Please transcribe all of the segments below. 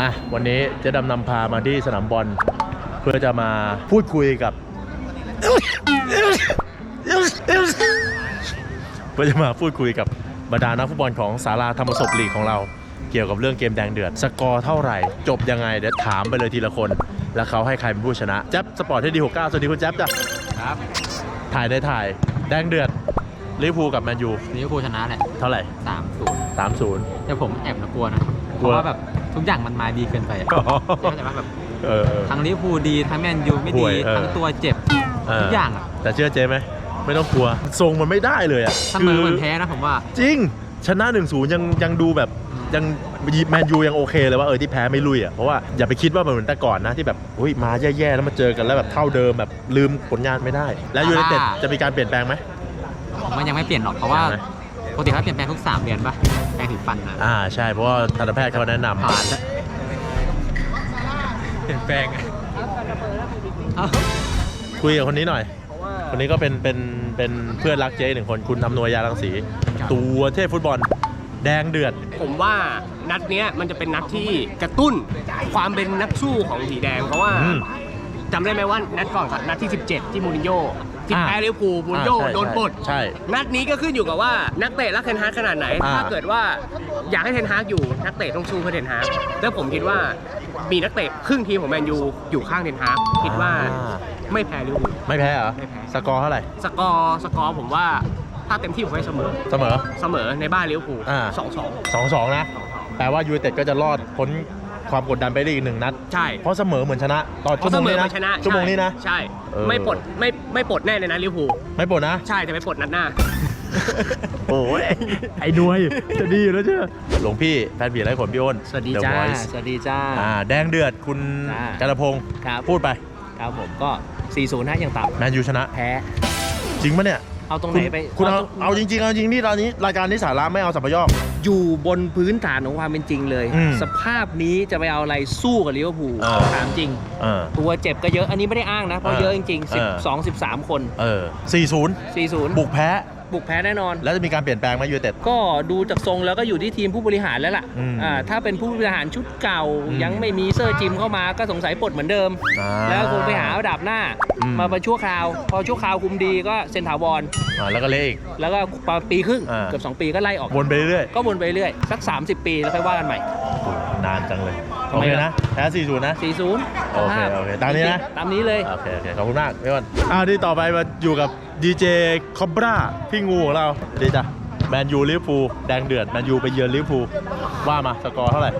อะวันนี้เจะดำนำพามาที่สนามบอลเพื่อจะมาพูดคุยกับเพื่อจะมาพูดคุยกับบรรดานักฟุตบอลของสาราธรรมศพลีกของเรา เกี่ยวกับเรื่องเกมแดงเดือด สกอร์เท่าไหร่ จบยังไง เดี๋ยวถามไปเลยทีละคน แล้วเขาให้ใครเป็นผู้ชนะแจ๊บสปอร์ตให้ดี69สวัสดีคุณแจ๊บจ้ะครับ ถ่ายได้ถ่าย แดงเดือดลิเวอร์พูลกับแมนยูลิเวอร์พูลชนะแหละเท่าไหร่สามศูนย์3-0แต่ผมแอบนะกลัวนะกเพลัวราะว่าแบบ ทุกอย่างมันมาดีเกินไปอะเข้าใจปะแบบเออเออ ทั้งลิเวอร์พูลดีทั้งแมนยูไม่ห่ดีวยเออ ทั้งตัวเจ็บเทุกอย่างอะแต่เชื่อเจ๊ไหมไม่ต้องกลัวทรงมันไม่ได้เลยอะเสมอเหมือนแพ้นะผมว่า จริง ชนะ1นศูนย์ยังยังดูแบบยังแมนยูยังโอเคเลยว่าเออที่แพ้ไม่ลุยอะเพราะว่าอย่าไปคิดว่ามันเหมือนแต่ก่อนนะที่แบบอุ้ยมาแย่ๆแล้วมาเจอกันแล้วแบบเท่าเดิมแบบลืมผลงานไม่ได้ แล้วยูไนเต็ดอ่าจะมีการเปลี่ยนแปลงไหม ผมว่ายังไม่เปลี่ยนหรอกเพราะว่ายังไงปกติเขาเปลี่ยนแปลงทุก 3 เดือนปะแปลง ถึงฟันนะอ่าใช่เพราะว่าทันตแพทย์เขาแนะนำผ่านแล้วเปลี่ยนแปลงอะเอ้าคุยกับคนนี้หน่อย คนนี้ก็เป็นเป็นเป็นเพื่อนรักเจ๊หนึ่งคนคุณอำนวยยาลังสี ตัวเทพฟุตบอลแดงเดือด ผมว่านัดเนี้ยมันจะเป็นนัดที่กระตุ้นความเป็นนักสู้ของสีแดงเพราะว่าอืม จำได้ไหมว่านัดก่อนกับนัดที่ 17 ที่มูรินโญ่ ที่อ่าแพ้ลิเวอร์พูลมูรินโญ่อ่าใช่โดนปลดใช่ นัดนี้ก็ขึ้นอยู่กับว่านักเตะรักเทนฮากขนาดไหน อ่า ถ้าเกิดว่าอยากให้เทนฮากอยู่นักเตะต้องสู้เพื่อเทนฮากแล้วผมคิดว่ามีนักเตะครึ่งทีมของแมนยูอยู่ข้างเทนฮากคิดว่าอ่าไม่แพ้ลิเวอร์พูล ไม่แพ้เหรอ ไม่แพ้ สกอร์เท่าไหร่ สกอร์สกอร์ผมว่าถ้าเต็มที่ผมให้เสมอ เสมอ เสมอในบ้านลิเวอร์พูลอ่า สองสอง สองสองนะ แปลว่ายูไนเต็ดก็จะรอดพ้น ความกดดันไปได้อีกหนึ่งนัด ใช่ เพราะเสมอเหมือนชนะตอนเพชั่วราะโมเสงมอนี้มานะชนะชั่วโมงนี้นะใช่เออไม่ปลดไม่ไม่ปลดแน่ในนั้นลิเวอร์พูลไม่ปลดนะ ใช่แต่ไม่ปลดนัดหน้าโอ้ยไอ้ดวยจะดีอยู่แล้วเชื่อหลวงพี่แฟนผีไร้ขนพี่อ้นสวัสดี The จ้า Voice สวัสดีจ้าอ่าแดงเดือดคุณจ้ากันตพงศ์ครับพูดไปครับผมก็ 40นะอย่างต่แมนยูชนะำแพ้จริงปะเนี่ยเอาตรงไหคุนณไป คุณเอาตรงเอาจริงๆเอาจริงนี่ตอนนี้รายการนี้สาระไม่เอาสัมพยอก อยู่บนพื้นฐานของความเป็นจริงเลย อืมสภาพนี้จะไปเอาอะไรสู้กับลิเวอร์พูลเออถามจริง เออ ตัวเจ็บก็เยอะอันนี้ไม่ได้อ้างนะ เพราะเออเยอะจริงเออๆ12 13 คน เออสี่ศูนย์40 บุกแพ้ บุกแพ้แน่นอน แล้วจะมีการเปลี่ยนแปลงไหมยูไนเต็ด ก็ดูจากทรงแล้วก็อยู่ที่ทีมผู้บริหารแล้วล่ะอืมอ่าถ้าเป็นผู้บริหารชุดเก่าอืมยังไม่มีเซอร์จิมเข้ามาก็สงสัยปลดเหมือนเดิม อ่าแล้วคงไปหาระดับหน้าอืม มาเป็นชั่วคราว พอชั่วคราวคุมดีก็เซนถาวร อ่าแล้วก็เละอีก แล้วก็ประมาณปีครึ่งอ่า เกือบ2ปีก็ไล่ออก วนไปเรื่อยก็วนไปเรื่อยสัก 30 ปีแล้วค่อยว่ากันใหม่ๆโอ้นานจังเลยทำโอไมเคล่ะนะแพ้สี่ศูนย์นะ 40โอเคโอเคตามนี้นะ ตามนี้เลย โอเคโอเคขอบคุณมากพี่อ้นอ่าที่ต่อไปมาอยู่กับ ดีเจคอบราพี่งูของเราดีจ้ะแมนยูลิเวอร์พูลแดงเดือดแมนยูไปเยือนลิเวอร์พูลว่ามาสกอร์เท่าไหร่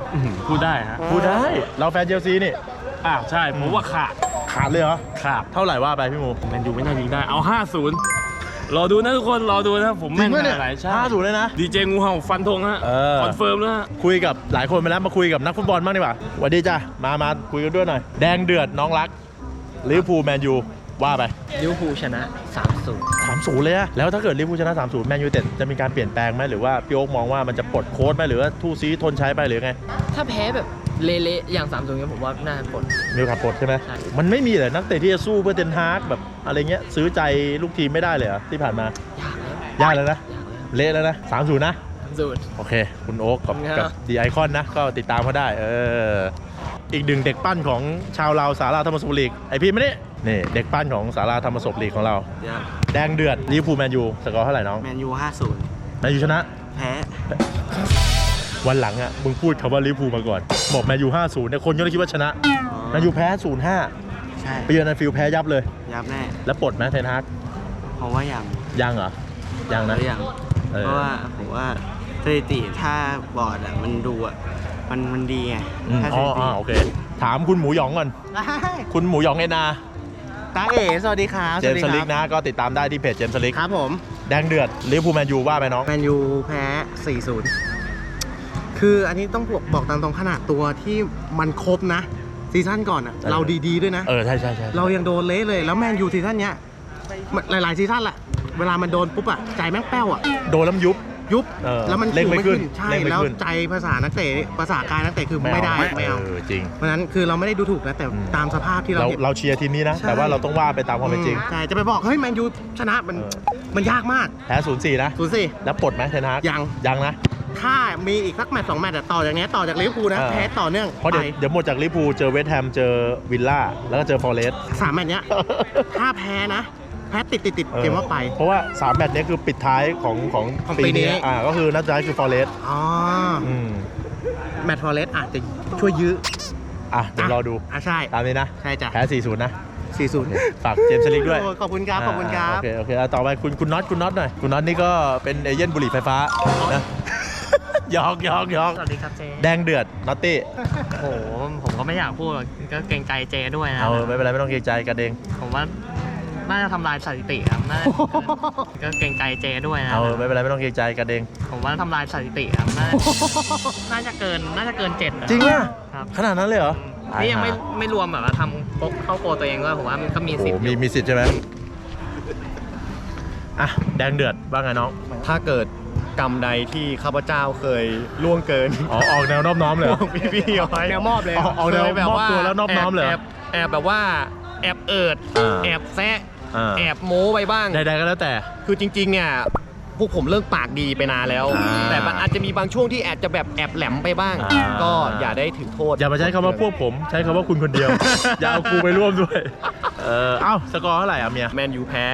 พูดได้ฮะพูดได้ เราแฟนเชลซีนี่อ่าใช่ผมว่าขาดขาดเลยเหรอขาดเท่าไหร่ว่าไปพี่งูแมนยูไม่น่ายิงได้เอา 50รอดูนะทุกคนรอดูนะผมจริแม่งนไหมขเนี่ยนาดไหนใช่ห้าศูนย์เลยนะดีเจงูเห่าฟันธงฮะเออคอนเฟิร์มแล้วฮะคุยกับหลายคนไปแล้วมาคุยกับนักฟุตบอลบ้างดีกว่าสวัสดีจ้ะมามาคุยกันด้วยหน่อยแดงเดือดน้องรักลิเวอร์พูลแมนยู ว่าไปลิเวอร์พูลชนะ3-0สามศูนย์เลยอะแล้วถ้าเกิดลิเวอร์พูลชนะสามศูนย์แมนยูเต็ดจะมีการเปลี่ยนแปลงไหมหรือว่าพี่โอ๊กมองว่ามันจะปลดโค้ดไหมหรือว่าทู่ซีทนใช้ไปหรือไง ถ้าแพ้แบบเละๆอย่างสามตัวเนี้ยผมว่าน่าปลดมีโอกาสปลดใช่ไหมใช่มันไม่มีเลยนักเตะที่จะสู้เพื่อเทนฮากแบบอะไรเงี้ยซื้อใจลูกทีมไม่ได้เลยเหรอที่ผ่านมายากแล้วยากเลยนะยากแล้วเละแล้วนะสามศูนย์นะสุดโอเค คุณโอ๊กกับครับกับดีไอคอนนะ ก็ติดตามเขาได้ เออ อีกหนึ่งเด็กปั้นของชาวลาวสาราธรรมศพลีกไอพี่มานี่ นี่เด็กปั้นของสาราธรรมศพลีกของเรา แดงเดือดลิเวอร์พูลแมนยูสกอร์เท่าไหร่น้องแมนยู50แมนยูชนะ แพ้ วันหลังอะมึงพูดคำว่าลิเวอร์พูลมาก่อนบอกแมนยู50เนี่ยคนก็เลยคิดว่าชนะแมนยูแพ้0-5ใช่ไปเยือนแอนฟิลด์แพ้ยับเลย ยับแน่ แล้วปลดไหมเทนฮากเพราะว่ายังยังเหรอยังนะยังเออเพราะว่าผมว่าสถิติถ้าบอร์ดอะมันดูอะมันมันดีไงอืมถ้าสอ๋อถิติอ๋อโอเค ถามคุณหมูหยองก่อน คุณหมูหยองเอนา ตาเอ๋สวัสดีครับเจมส์สลิกนะก็ติดตามได้ที่เพจเจมส์สลิกครับผมแดงเดือดลิเวอร์พูลแมนยูว่าไปน้องแมนยูแพ้ 4-0 คืออันนี้ต้องบอกบอกตามตรงขนาดตัวที่มันครบนะซีซั่นก่อนอะเออเราดีๆด้วยนะเออใช่ใช่ใช่เรายังโดนเละเลยแล้วแมนยูซีซั่นเนี้ยมันหลายๆซีซั่นแหละเวลามันโดนปุ๊บอะใจแม่งแป้วอะโดนแล้วมันยุบ ยุบเออแล้วมันเร่งไม่ขึ้นใช่เร่งไม่แล้วขึ้น ใจภาษานักเตะภาษากายนักเตะคือไม่ได้ไม่เอาเออจริง เพราะฉะนั้นคือเราไม่ได้ดูถูกนะแต่อืม ตามสภาพที่เราเราเห็น เราเชียร์ทีมนี้นะ ใช่ แต่ว่าเราต้องว่าไปตามความเป็นจริงอืมใช่จะไปบอก เฮ้ย แมนยูชนะมันเออ มันยากมากแพ้ศูนย์สี่นะสูสิแล้วปลดไหมเทนฮากยัง ยังนะ ถ้ามีอีกสักแมตช์สองแมตช์อะต่อจากเนี้ยต่อจากลิเวอร์พูลนะอ่าแพ้ต่อเนื่องเพราะเดี๋ยวไปเดี๋ยวหมดจากลิเวอร์พูลเจอเวสต์แฮมเจอวิลล่าแล้วก็เจอฟอร์เรสต์ สามแมตช์เนี้ย ถ้าแพ้นะ แพ้ติดติดติดเกมว่าไป เพราะว่า3แมตช์เนี้ยคือปิดท้ายของของของปีนี้อ่าก็คือนัดสุดท้ายคือฟอร์เรสต์อ๋ออืมแมตช์ฟอร์เรสอาจจะช่วยยื้ออะเดี๋ยวรอดูอะใช่ตามนี้นะใช่จ้ะแพ้4-0นะ4-0ฝากเจมส์สลิกด้วยโอ้ขอบคุณครับ ขอบคุณครับาโอเค โอเคอะต่อไปคุณคุณน็อต คุณน็อตหน่อย คุณน็อตนี่ก็เป็นเอเย่นบุหรี่ไฟฟ้านะหยอกหยอกหยอกสวัสดีครับเจ แดงเดือดน็อตตี้ โอ้โห ผมก็ไม่อยากพูด ก็เกรงใจเจด้วยนะ เอาไม่เป็นไร ไม่ต้องเกรงใจกันเอง ผมว่า น่าจะทำลายสถิติครับน่าจะก็เกรงใจเจด้วยนะ เอาไม่เป็นไรไม่ต้องเกรงใจกันเองผมว่าทำลายสถิติครับน่าน่าจะเกินน่าจะเกินเจ็ดนะจริงอะครับขนาดนั้นเลยเหรอนี่ยังไม่ไม่รวมแบบว่าทำโป๊กเข้าโปรตัวเองด้วยผมว่ามันก็มีโอ้สิทโหธิ์อมียู่มีสิทธิ์ใช่ไหมอะแดงเดือดว่าไงน้องถ้าเกิดกรรมใดที่ข้าพเจ้าเคยล่วงเกิน อ๋อ ออกแนวนอบน้อมเลยเหรอพี่พี่ๆเอาไว้แนวมอบเลยออกออกแนวเคยแบบมอบว่าตัวแล้วนอบน้อมเลยเหรแออบแอบแบบว่าแอบเอิดอ่าแอบแซะ อ่า แอบโม้ไปบ้าง ใดๆก็แล้วแต่ คือจริงๆ เนี่ย พวกผมเลิกปากดีไปนานแล้ว อ่าแต่มันอาจจะมีบางช่วงที่แอบจะแบบแอบแหลมไปบ้าง อ่า ก็อย่าได้ถือโทษอย่ามาใช้คำว่าพวกผม ใช้คำว่าคุณคนเดียว อย่าเอากูไปร่วมด้วย เออเอ้า สกอร์เท่าไหร่อะเมีย แมนยูแพ้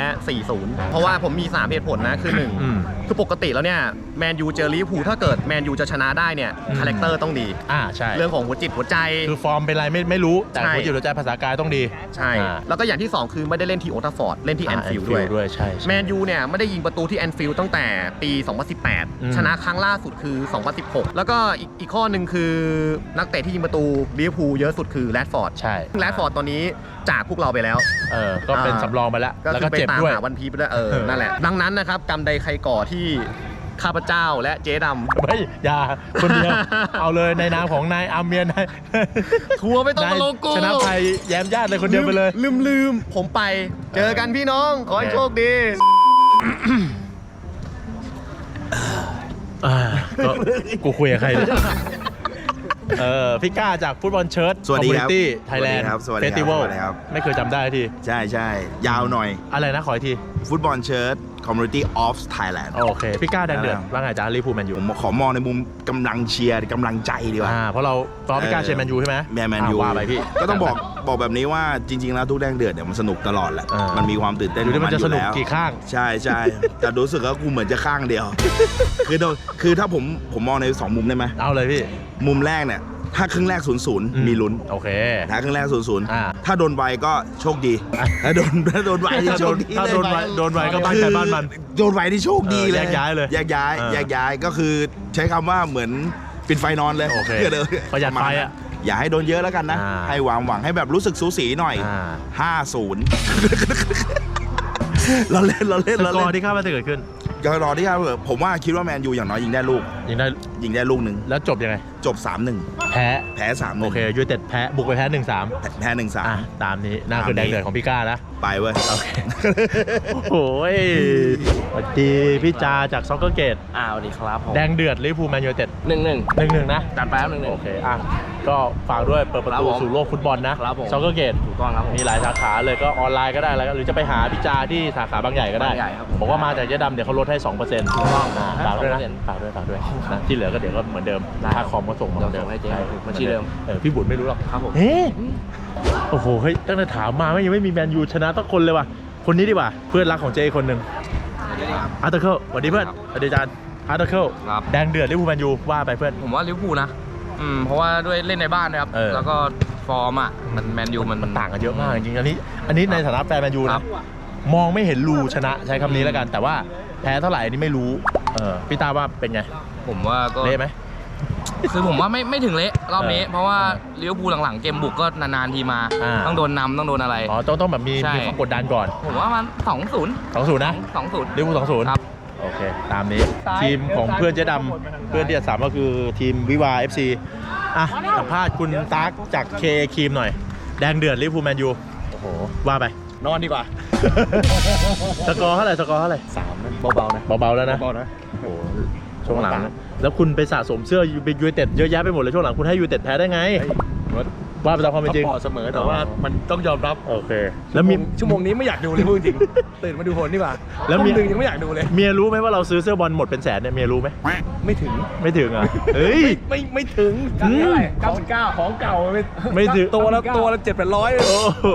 4-0 เพราะว่าผมมี 3 เหตุผลนะ คือ อืม1คือปกติแล้วเนี่ยแมนยูเจอลิเวอร์พูลถ้าเกิดแมนยูจะชนะได้เนี่ยอืมคาแรคเตอร์ต้องดี อ่าใช่เรื่องของหัวจิตหัวใจ คือฟอร์มเป็นไรไม่ไม่รู้แต่ใช่หัวจิตหัวใจภาษากายต้องดี ใช่อ่าแล้วก็อย่างที่ 2 คือไม่ได้เล่นที่โอทัฟฟอร์ดเล่นที่แอนฟิลด์ Anfield ด้วยด้วยใช่ใช่แมนยูเนี่ยไม่ได้ยิงประตูที่แอนฟิลด์ตั้งแต่ปีอืม2018 ชนะครั้งล่าสุดคือ 2016 แล้วก็อีกอีกข้อหนึ่งคือนักเตะที่ยิงประตูลิเวอร์พูลเยอะสุดคือแรดฟอร์ดใช่แรดฟอร์ดตอนนี้จากพวกเราไปแล้วเออก็เป็นอ่าสำรองไปแล้วก็แล้วคืก็อไปเจ็บตามด้วยหาวันพีไปแล้วเออเออนั่นแหละดังนั้นนะครับกรรมใดใครก่อที่ข้าพเจ้าและเจ๊ดำเฮ้ยอย่าคนเดียว เอาเลยในนามของนายอาเมียนายทัวร์ไม่ต้องนายมาโลโก้ ชนะภัยแย้มญาติเลยคนเดียวไปเลย ลืมลืมผมไป เจอกันพี่น้อง ขอให้โชคดีอ่าก็กูคุยกับใครเนี่ยเออพี่ก้าจากฟุตบอลเชิร์ตสวัสดีครับไทยแลนด์สวัสเฟดีสครับติวัลสวัสดีครับ ไม่เคยจำได้ที ใช่ใช่ยาวหน่อย อะไรนะขออีกที ฟุตบอลเชิร์ต คอมมูนิตี้ออฟไทยแลนด์โอเค พี่ก้าแดงเดือดครับว่าไงจ๊ะลิเวอร์พูลแมนยูผมขอมองในมุมกำลังเชียร์กำลังใจดีกว่าอ่าเพราะเราเพราะพี่ก้าเชียร์แมนยูใช่ไหมแมนแมนยูอ่าว่าไปพี่ก็ต้องบอกบอกแบบนี้ว่าจริง ๆ แล้วทุกแดงเดือดเนี่ยมันสนุกตลอดแหละอ่ามัมันมีความตื่นเต้นอยู่ที่ขมัอนงจะสนุกอยู่แล้วกี่ข้างใช่ใช่แต่รู้สึกว่ากูเหมือนจะข้างเดียว คือโดนคือถ้าผมผมมองในสองมุมได้ไหมเอาเลยพี่มุมแรกเนี่ย ถ้าครึ่งแรกศูนย์ศูนย์มีลุ้นโอเค ถ้าครึ่งแรกศูนย์ศูนย์อ่า ถ้าโดนไวก็โชคดี ถ้าโดนถ้าโดนไวนี่ถ้าโชโดคนดีถ้าเลยโดนไวโดนไวก็บ้านใครบ้านมัน โดนไวที่โชคดีเลยเออแยกย้ายเลยแยกย้ายเออแยกย้ายก็คือใช้คำว่าเหมือนปิดไฟนอนเลยโอเคดี๋วประหยัดไฟอะอย่าให้โดนเยอะแล้วกันนะ อ่า ให้หวังหวังให้แบบรู้สึกสูสีหน่อย อ่า50 เราเล่นเราเล่นสเรากอเล่ร์นที่คาดว่าจะเกิดขึ้นก็รอที่ครับผมว่าคิดว่าแมนยูอย่างน้อยยิงได้ลูก ยิงได้ยิงได้ลูกหนึ่งแล้วจบยังไง จบ 3-1 แพ้ แพ้3-1โอเคยูไนเต็ดแพ้บุกไปแพ้หนึ่งสามแพ้1-3อะตามนี้น่าคือแดงเดือดของพี่ก้านะ ไปเว้ย โอเคโอ้ยสวัสดีพี่จาจากซ็อกเกอร์เกตอ้าวดีครับผมแดงเดือดลิเวอร์พูลแมนยูไนเต็ดหนึ่งหนึ่งหนึ่งหนึ่งนะจัดไปครับหนึ่งหนึ่งโอเคอะก็ฝากด้วยเปิดประครับตูผมสู่โลกฟุตบอลนะครับผมซ็อกเกอร์เกตถูกต้องครับผมมีหลายสาขาเลยก็ออนไลน์ก็ได้แล้วก็หรือจะไปหาพี่จาที่สาขาบางใหญ่ก็ได้บางใหญ่ครับผมบอกว่ามาจากเจ๊ดำเดี๋ยวเขาลดให้2%เปอร์เซ็นต์ฝากด้วยนะฝากด้วยฝากด้วยนะที่เหลือก็เดี๋ยวก็เหมือนเดิมได้ค่าคอมก็ส่งมาเหมือนเดิมเดี๋ยวส่งให้เจ๊ช่บัญชีเดิมเออพี่บุญไม่รู้หรอกครับผม เฮ้โอ้โหเฮ้ยตั้งแต่ถามมาไม่ยังไม่มีแมนยูชนะตั้งคนเลยว่ะคนนี้ดีกว่าเพื่อนรักของเจคนหนึ่งอาร์เตอร์เคิลสวัสดีเพื่อนสวัสดีจานอาร์เตอร์เคิลครับ แดงเดือดลิเวอร์พูลแมนยูว่าไปเพื่อน ผมว่าลิเวอร์พูลนะอืมเพราะว่าด้วยเล่นในบ้านนะครับ เออ แล้วก็ฟอร์มอะมันแมนยูมัน มันต่างกันเยอะมากจริงๆอันนี้ อันนี้ในฐานะแฟนแมนยูครันะบ มองไม่เห็นรูชนะใช้คำนี้แล้วกัน แต่ว่าแพ้เท่าไหร่อันนี้ไม่รู้เออพี่ตาว่าเป็นไง ผมว่าก็เละไหม คือผมว่าไม่ไม่ถึงเละรอบนี้เออเพราะว่าลิเวอร์พูลหลังๆเกมบุกก็นานๆทีมา อ่า ต้องโดนนำต้องโดนอะไร อ๋อต้องต้องแบบมีใช่ มีความกดดันก่อนผมว่ามันสองศูนย์สองศูนย์นะสองศูนย์ ลิเวอร์พูลสองศูนย์ครับ โอเค ตามนี้ ทีมของเพื่อนเจ๊ดำเพื่อนที่จะสามก็คือทีมวิวาเอฟซีอะสัมภาษณ์คุณตั๊กจากเคคีมหน่อย แดงเดือดลิเวอร์พูลแมนยูโอ้โหว่าไป นอนดีกว่าสกอร์เท่าไหร่สกอร์เท่าไหร่สามเบาๆนะเบาๆแล้วนะ เบาๆนะโอ้โห ช่วงหลัง แล้วคุณไปสะสมเสื้อยูยูไนเต็ดเยอะแยะไปหมดเลยช่วงหลังคุณให้ยูไนเต็ดแพ้ได้ไงว่าไปตามความเป็นจริงซัพพอร์ตเสมอแต่ว่ามันต้องยอมรับโอเค แล้วมีชั่วโมงนี้ไม่อยากดูเลยพูดจริงตื่นมาดูผลดีกว่าแล้วทุ่มีมหนึ่งยังไม่อยากดูเลยเมียรู้ไหมว่าเราซื้อเสื้อบอลหมดเป็นแสนเนี่ยเมียรู้ไหมไม่ถึงไม่ถึงอะเฮ้ยไม่ไม่ถึงอืมเท่าไหร่99ของเก่าไม่ไม่ถึงตัวละตัวละเจ็ดแปดร้อยโอ้โห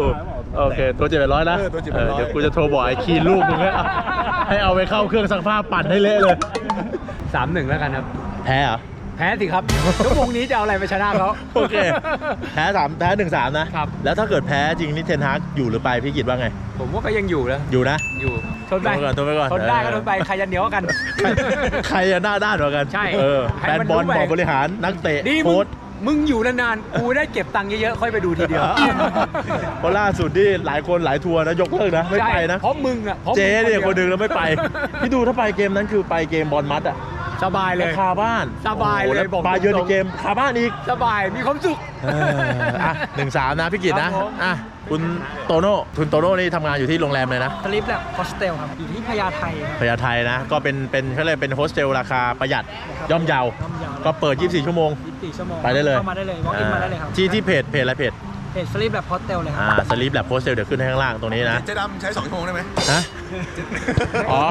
โอเค ตัวเจ็ดแปดร้อยนะเออตัว700เออเดี๋ยวกูจะโทรบอกไอ้คีนลูกมึงให้เอาให้เอาไปเข้าเครื่องซักผ้าปั่นให้เละเลย สามหนึ่งแล้วกันครับ แพ้เหรอ แพ้สิครับชั่วโมงนี้จะเอาอะไรไปชนะเขา โอเค แพ้สามแพ้หนึ่งสามนะครับ แล้วถ้าเกิดแพ้จริงนี่เทนฮากอยู่หรือไปพี่กิตว่าไง ผมว่าก็ยังอยู่นะ อยู่นะ อยู่ทนไปทนไปก่อนทนไปก่อนทนได้ก็เออทนไปใครจะเหนียวกว่ากันใครใครจะหน้าด้านกว่ากัน ใช่เออให้แฟนมันบอลรู้ไปบอกบริหารนักเตะดีมึโค้งชมึงอยู่นานๆ กูได้เก็บตังค์เยอะๆ ค่อยไปดูทีเดียว เพราะล่าสุดที่หลายคนหลายทัวร์นะยกเลิกนะ ไม่ไปนะใช่เพราะมึงอะพราะมึงเจ๊เนี่ยคนหดีนึ่วงแล้วไม่ไป พี่ดูถ้าไปเกมนั้นคือไปเกมบอลมัดอะ สบายเลย คาบ้านสบายเลยโอ้โหแล้วบอกบาเยิร์นตในรงๆ เกมคาบ้านอีกสบายมีความสุข เอออะหนึ่งสามนะพี่กิตนะครับผม อะคุณโตโน่คุณโตโน่นี่ทำงานอยู่ที่โรงแรมเลยนะสลิปแลบโฮสเทลครับ อยู่ที่พญาไทครับ พญาไทนะ ก็เป็นเป็นเขาเรียกเป็นโฮสเทลราคาประหยัดย่อมเยาย่อมเยา ก็เปิด 24 ชั่วโมง 24ชั่วโมงไปได้เลยเข้ามาได้เลย walk in มาได้เลยครับ ที่ที่เพจเพจอะไรเพจ เพจสลิปแลบโฮสเทลเลยครัอ่าสลีปแลบโฮสเทลเดี๋ยวขึ้นให้ข้างล่างตรงนี้นะเจ๊ดำใช้2ชั่วโมงได้ไหมฮะอ๋อ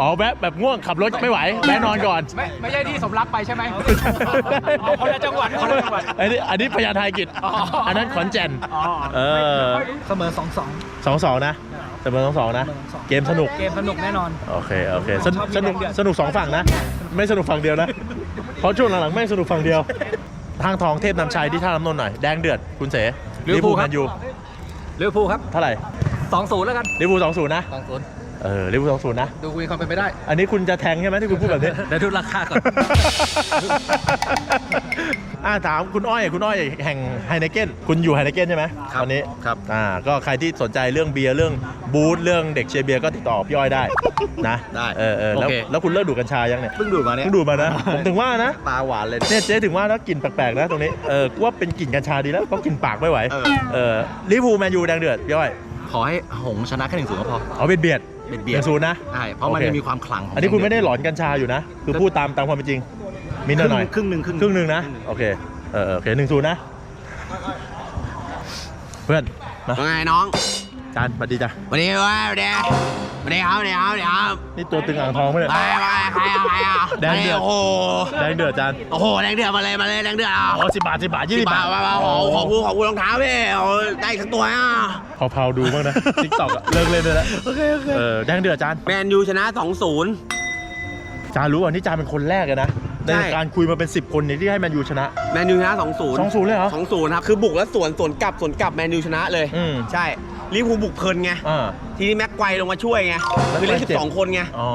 อ๋อแวะแบบง่วงขับรถไม่ไหวแวะนอนก่อน ไม่ไม่ใช่ที่สมรักไปใช่ไหมเอาคนละจังหวัดคนละจังหวัด อันนี้อันนี้พญาไทกิจ อ๋ออั อันนั้นขอนแก่น อ๋อเออเสมอ2-2สองสองนะเสมอสองสองนะ 2-2 เกมสนุก เกมสนุกแน่นอน โอเคโอเคสนุกชอบสนุกมีแรงเดือดสนุกสองฝั่งนะ ไม่สนุกฝั่งเดียวนะ เพราะช่วงหลังๆแม่งสนุกฝั่งเดียว ทางทองเทพนำชัยที่ท่าน้ำนนท์หน่อยแดงเดือดคุณเสลิเวอร์พูลครับ แมนยูลิเวอร์พูลครับเท่าไหร่2-0แล้วกันลิเวอร์พูลสองศูนย์นะ2-0 เออลิเวอร์พูลสองศูนย์นะ ดูคุยความเป็นไปได้ อันนี้คุณจะแทงใช่ไหมที่คุณพูดแบบนี้ เดี๋ยวดูราคาก่อน อ่าถามคุณอ้อยคุณอ้อยแห่งไฮเนเก้นคุณอยู่ไฮเนเก้นใช่ไหมครับตอนนี้ครับ อ่าก็ใครที่สนใจเรื่องเบียร์เรื่องบูธเรื่องเด็กเชียร์เบียร์ก็ติดต่อพี่อ้อยได้นะได้เออเออแล้วโอเค แล้วคุณเลิกดูดกัญชายังเนี่ยเพิ่งดูดมาเนี่ยเพิ่งดูดมานะ ผมถึงว่านะตาหวานเลยเนี่ยเจ๊ถึงว่านะกลิ่นแปลกๆนะตรงนี้เออกูว่าเป็นกลิ่นกัญชาดีแล้วเพราะกลิ่นปากไม่ไหวเออ เออลิเวอร์พูลแมนยูแดงเดือดพี่อ้อยขอให้หงส์ชนะแค่หนึ่งศูนย์ก็พอ เอาเบียดเบียด เบียดเบียดหนึ่งศูนย์นะใช่เพราะมันโอเค จะมีความขลังของอันนี้คุณไม่ได้หลอนกัญชาอยู่นะ คือพูดตามตามความเป็นจริงมีหน่อยหน่อยครึ่งหนึ่งครึ่งครึ่งหนึ่งนะโอเคเออเออโอเคหนึ่งศูนย์นะ เพื่อนมาว่าไงน้อง จานสวัสดีจ้ะวันนี้ว่าวันนี้ วันนี้ครับวันนี้ครับวันนี้ครับนี่ตัวตึงอ่างทองไหมเนี่ยไปไปใครอะใครอะแดงเดือดโอ้โหแดงเดือดจานโอ้โหแดงเดือดมาเลยมาเลยแดงเดือดอะอ๋อสิบบาทสิบบาทยี่สิบบาทมามาขอขอกูขอกูรองเท้าพี่เอาได้อีกสักตัวอะเผาๆดูบ้างนะทิกตอกเลิกเล่นเลยแล้วโอเคโอเคเออแดงเดือดจานแมนยูชนะ2-0จานรู้อะนี่จานเป็นคนแรกเลยนะในใช่การคุยมาเป็น 10 คนเนี่ยที่ให้แมนยูชนะแมนยูชนะ2-0 2-0เลยเหรอ2-0ครับคือบุกแล้วสวนสวนกลับสวนกลับแมนยูชนะเลยอืมใช่ ลิเวอร์พูลบุกเพลินไง อ่า ทีนี้แม็กไกวลงมาช่วยไง คือเล่นแม็กไกวเจ็บ12คนไง อ๋อ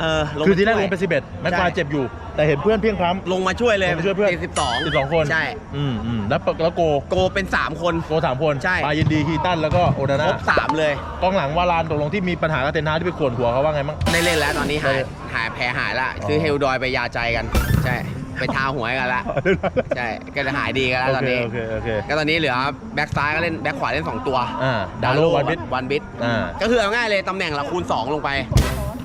เออลงคือมาทีแรกช่ลวยงไป11แม็กควายเจ็บอยู่ แต่เห็นเพื่อนเพียงพร้ำ ลงมาช่วยเลยลงมาช่วยเพื่อน สิบสอง12คนใช่ อืมอืมแล้วปะแล้วโกโกเป็น 3 คน โกสามคนใช่ปายินดีคีตันแล้วก็โอนาครน่าบ3เลย กองหลังวารานตกลงที่มีปัญหากับเทนฮากที่ไปข่วนหัวเขาว่าไงบ้างได้เล่นแล้วตอนนี้หายได้หายแพ้หายละอ๋อซื้อเฮลดอยไปยาใจกัน ใช่ ไปทาหัวให้กันละใช่ก็จะหายดีกันแล้วตอนนี้โอเคโอเค ก็ตอนนี้เหลือแบ็กซ้ายก็เล่นแบ็กขวาเล่น 2 ตัวอ่าดาโลวันบิท วันบิทอ่า ก็คือเอาง่ายเลยตำแหน่งละคูณ 2 ลงไป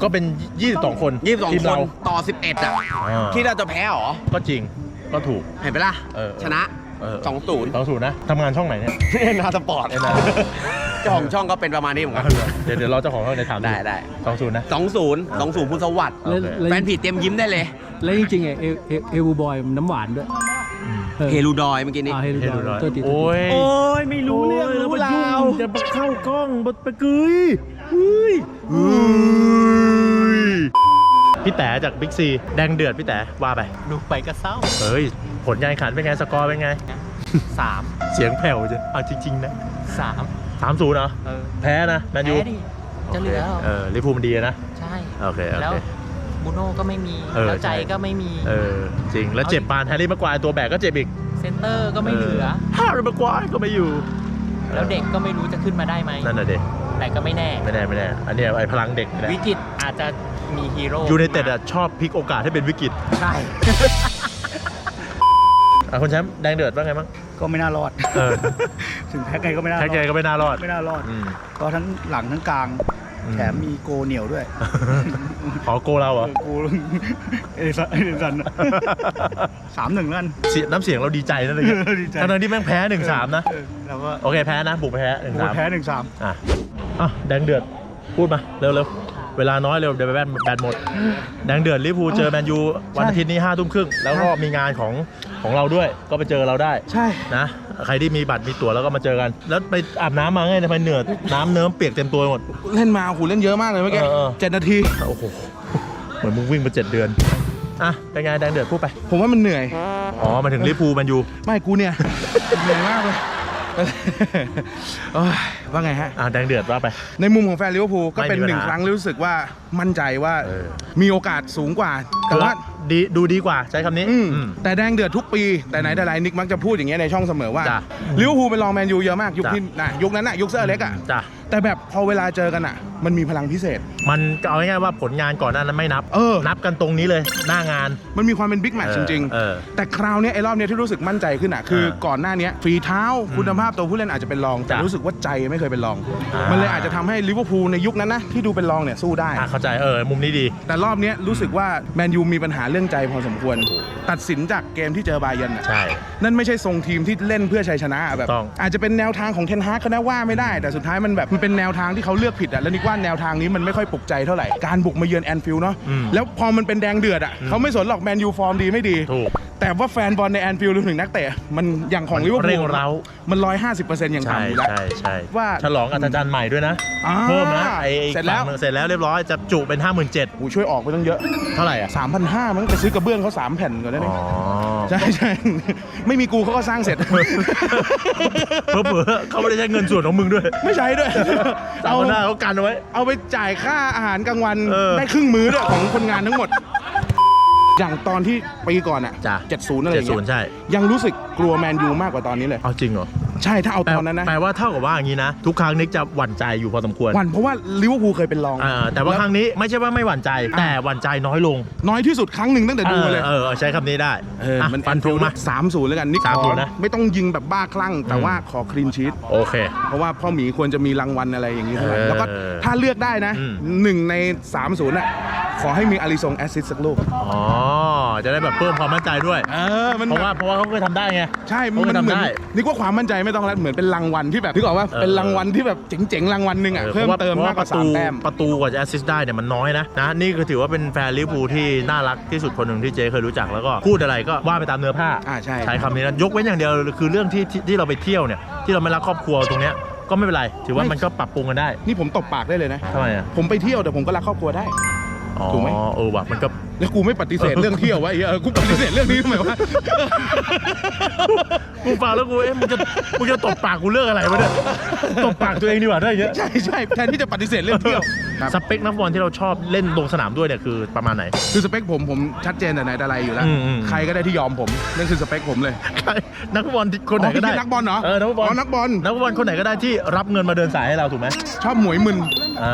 ก็เป็น 22 คน22ทีมคเรา นต่อ 11 อะอ่า ที่เราจะแพ้เหรอ ก็จริงก็ถูก เห็นไหมล่ะเออชนะ เออ 2-0สองศูนย์นะทำงานช่องไหนเนี่ย เอ็นอาร์สปอร์ต เอ็นอาร์ เจ้าของช่องก็เป็นประมาณนี้เหมือนกัน เดี๋ยวเดี๋ยวเราเจ้าของเขาในถามได้ได้ สองศูนย์นะ สองศูนย์สองศูนย์พุทธสวัสดิ์โอเคแล้วแฟนผิดเตรียมยิ้มได้เลย แล้วจริงๆอะเอเอเอวูบอยมันน้ำหวานด้วยออเฮลูดอยเมื่อกี้นี้ อ่าเฮลูเห็นดดูหน่ออยยตัวติดโอ้ยโอ้ยไม่รู้เรื่องรู้ราวจะมาเข้ากล้องบดไปกึยเฮ้ยเฮ้ยพี่แต๋จากบิ๊กซีแดงเดือดพี่แต๋ว่าไป ดูไปก็เศร้าเฮ้ย ผลงานขันเป็นไง สกอร์เป็นไง3เสียงแผ่วจ้ะเอาจริง ๆ นะ3 สามศูนย์เหรอ เออแพ้นะแมนยูแพ้ดิจะเหลือเหรอเออลิเวอร์พูลมันดีนะ ใช่ โอเคโอแล้วเค บูโน่ก็ไม่มีเออแล้วใจใช่ ก็ไม่มี เออจริงแล้วเจ็บปานแฮร์รี่แม็กควายตัวแบกก็เจ็บอีกเซนเตอร์ก็ไม่เหลือ แฮร์รี่แม็กควายก็ไม่อยู่แล้วเด็กก็ไม่รู้จะขึ้นมาได้ไหม นั่นน่ะเด็กแต่ก็ไม่แน่ ไม่แน่ไม่แน่อันเนี้ยไอ้พลังเด็กนี่แหละวิกฤตอาจจะมีฮีโร่ยูไนเต็ดอะชอบพลิกโอกาสให้เป็นวิกฤตใช่ อะคนแชมป์แดงเดือดว่าไงบ้าง ก็ไม่น่ารอด เออ ถึงแพ้ไงก็ไม่น่ารอแท็ดกเกก็ไม่น่ารอด ไม่น่ารอดอืมก็ทั้งหลังทั้งกลางมแถมมีโกเหนียวด้วยขอโกเราเหรอกูเอซันเอซันสามหนึ่งนั่น เสียงน้ำเสียงเราดีใจนั่นเลยดีใจ ทั้งๆที่แม่งแพ้หนึ่งสามนะเราก็โอเคแพ้นะบุกแพ้หนึ่งโอ้สามแพ้หนึ่งสามอะอะแดงเดือด พูดมา เร็วเร็วเวลาน้อยเร็วเดี๋ยวแบตแบตหมด แดงเดือดลิเวอร์พูลเจอแมนยูวันอาทิตย์นี้ห้าทุ่มครึ่ง แล้วก็มีงานของ ของเราด้วยก็ไปเจอเราได้ใช่นะใครที่มีบัตรมีตั๋วแล้วก็มาเจอกัน แล้วไปอาบน้ำมาไงทำไมเหนื่อยน้ำเนิ้มเปียกเต็มตัวหมดเล่นมาโอ้โหเล่นเยอะมากเลยเมื่อกี้เออเออเจ็ดนาที โอ้โหเหมือนมึงวิ่งมาเจ็ดเดือนอะเป็นไงแดงเดือดพูดไปผมว่ามันเหนื่อย อ๋อมาถึงลิเวอร์พูลแมนยูไม่กูเนี่ย เหนื่อยมากเลยเอ้ยว่าไงฮะ อะแดงเดือดว่าไป ในมุมของแฟนลิเวอร์พูลก็เป็นไม่มีปัญหาหนึ่งครั้งที่รู้สึกว่า มั่นใจว่าเออ มีโอกาสสูงกว่า แต่ว่า ดีดูดีกว่าใช้คำนี้อืมอืม แต่แดงเดือดทุกปีแต่ไหนแต่ไรนิกมักจะพูดอย่างเงี้ยในช่องเสมอว่าจ้ะลิเวอร์พูลเป็นรองแมนยูเยอะมากยุคจ้ะ ที่น่ะยุคนั้นน่ะยุคเซอร์อเล็กอะจ้ะแต่แบบพอเวลาเจอกันอะ มันมีพลังพิเศษ มันก็เอาง่ายๆว่าผลงานก่อนหน้านั้นไม่นับ เออ นับกันตรงนี้เลยหน้างาน มันมีความเป็นบิ๊กแมตช์จริง เออ ๆ แต่คราวเนี้ยไอ้รอบเนี้ยที่รู้สึกมั่นใจขึ้นอะคือเออก่อนหน้าเนี้ยฝีเท้าคุณภาพตัวผู้เล่นอาจจะเป็นรอง แต่จ้ะรู้สึกว่าใจไม่เคยเป็นรอง อ่ามั มันเลยอาจจะทำให้ลิเวอร์พูลในยุคนั้นนะที่ดูเป็นรองเนี่ยสู้ได้ อะเข้าใจเออมุมนี้ดี แต่รอบเนี้ยรู้สึกว่าแมนยูมีปัญหาเรื่องใจพอสมควร ตัดสินจากเกมที่เจอบาเยิร์นอะใช่ นั่นไม่ใช่ทรงทีมที่เล่นเพื่อชัยชนะอะแบบ ต้อง อาจจะเป็นแนวทางของเทนฮากเขานะว่าไม่ได้ แต่สุดท้ายมันแบบมันเป็นแนวทางที่เขาเลือกผิดอะแล้วนิกว่าแนวทางนี้มันไม่ค่อยปลุกใจเท่าไหร่การบุกมาเยือนแอนฟิลด์เนาะอืมแล้วพอมันเป็นแดงเดือดอะเขาไม่สนหรอกแมนยูฟอร์มดีไม่ดี ถูกแต่ว่าแฟนบอลในแอนฟิลด์รวมถึงนักเตะมันอย่างของลิเวอร์พูลเร่งเร้า มันร้อยห้าสิบเปอร์เซ็นต์อย่างใช่ต่ำอยู่แล้ว ใช่ใช่ว่าฉลองอัศจรรย์ใหม่ด้วยนะ อ่าเพิ่มนะไอ้ไอ้เสร็จแล้ว ฝั่งหนึ่งเสร็จแล้วเรียบร้อยจะจุเป็น 5 7 0 0 0โอ้ช่วยออกไปตั้งเยอะเท่าไหร่อะสามพันห้ามั้งไปซื้อกระเบื้องเขาสามแผ่นก่อนได้ไหมอ๋อใช่ใช่ไม่มีกูเขาก็สร้างเสร็จ เผลอๆเขาไม่ได้ใช้เงินส่วนของมึงด้วยไม่ใช้ด้วย สามพันห้าเขากันเอาไว้ เอาไปจ่ายค่าอาหารกลางวันเออได้ครึ่งมื้อด้วยของคนงานทั้งหมด อย่างตอนที่ปีก่อนอะจ้ะเจ็ดศูนย์อะไรอย่างศูเงี้นย์ยใช่ ยังรู้สึกกลัวแมนยูมากกว่าตอนนี้เลย เอาจริงเหรอ ใช่ถ้าเอาแปลตอนนั้นนะแปลว่าเท่ากับว่าอย่างนี้นะ ทุกครั้งนิกจะหวั่นใจอยู่พอสมควรหวันเพราะว่าลิเวอร์พูลเคยเป็นรองอ่าแต่ว่าครั้งนี้ไม่ใช่ว่าไม่หวั่นใจ แต่หวั่นใจน้อยลง น้อยที่สุดครั้งหนึ่งตั้งแต่ดูมาเลยเออเออใช้คำนี้ได้เอออะมันฟันธงมาสามศูนย์แล้วกันนิกขอ3-0นะไม่ต้องยิงแบบบ้าคลั่ง แต่อืมว่าขอคลีนชีตโอเคเพราะว่าพ่อหมีควรจะมีรางวัลอะไรอย่างนี้เท่าไหร่เออแล้วก็ถ้าเลือกได้นะอืมหนึ่งใน3ามศูนย์อะขอให้มีอาริซงแอสซิสสักลูก อ๋อ จะได้แบบเพิ่มความมั่นใจด้วย เออ มันเพราะแบบว่าเพราะว่าเขาเคยทำได้ไง ใช่เขามันเคยเหมืทำอนได้นึกว่าความมั่นใจไม่ต้องแล้วเหมือนเป็นรางวัลที่แบบนึกออกว่าเออเป็นรางวัลที่แบบเจ๋งๆรางวัลหนึ่งอะออเพิ่มพระว่เติมมากกว่าเพระสามแต้มประตูกว่าจะแอสซิสต์ได้เนี่ยมันน้อยนะนะนี่คือถือว่าเป็นแฟนลิเวอร์พูลที่น่ารักที่สุดคนหนึ่งที่เจ๊เคยรู้จักแล้วก็พูดอะไรก็ว่าไปตามเนื้อผ้าอ่าใช่ใช้คำนี้นะยกเว้นอย่างเดียวคือเรื่องที่ที่ที่เราไปเที่ยวเนี่ยที่เราไม่รักครอบครัวตรงเนี้ยก็ไม่เป็นไรถือว่ามันก็ปรับปรุงกันได้ นี่ผมตบปากได้เลยนะทำไมอะผมไปเที่ยวแต่ผมก็รักครอบครัวได้อ๋อถูกไหมเออว่ะมันก็แล้วกูไม่ปฏิเสธเรื่องเที่ยววะไอ้เหี้ยเออกูปฏิเสธเรื่องนี้ทำไมวะ กูฟังแล้วกูเอ๊ะมึงจะมึงจะตบปากกูเรื่องอะไรวะเนี่ยตบปากตัวเองดีกว่าได้เยอะใช่ใช่แทนที่จะปฏิเสธเรื่องเที่ยวครับ สเปคนักบอลที่เราชอบเล่นลงสนามด้วยเนี่ยคือประมาณไหน คือสเปคผมผมชัดเจนแต่ไหนแต่ไรอยู่แล้ว อืมอืม ใครก็ได้ที่ยอมผมนั่นคือสเปคผมเลยใครนักบอลคนไหนก็ได้อ๋อพี่นักบอลเหรอเออนักบอลอ๋อนักบอลนักบอลคนไหนก็ได้ที่รับเงินมาเดินสายให้เราถูกไหมชอบหมวยมึน อ่า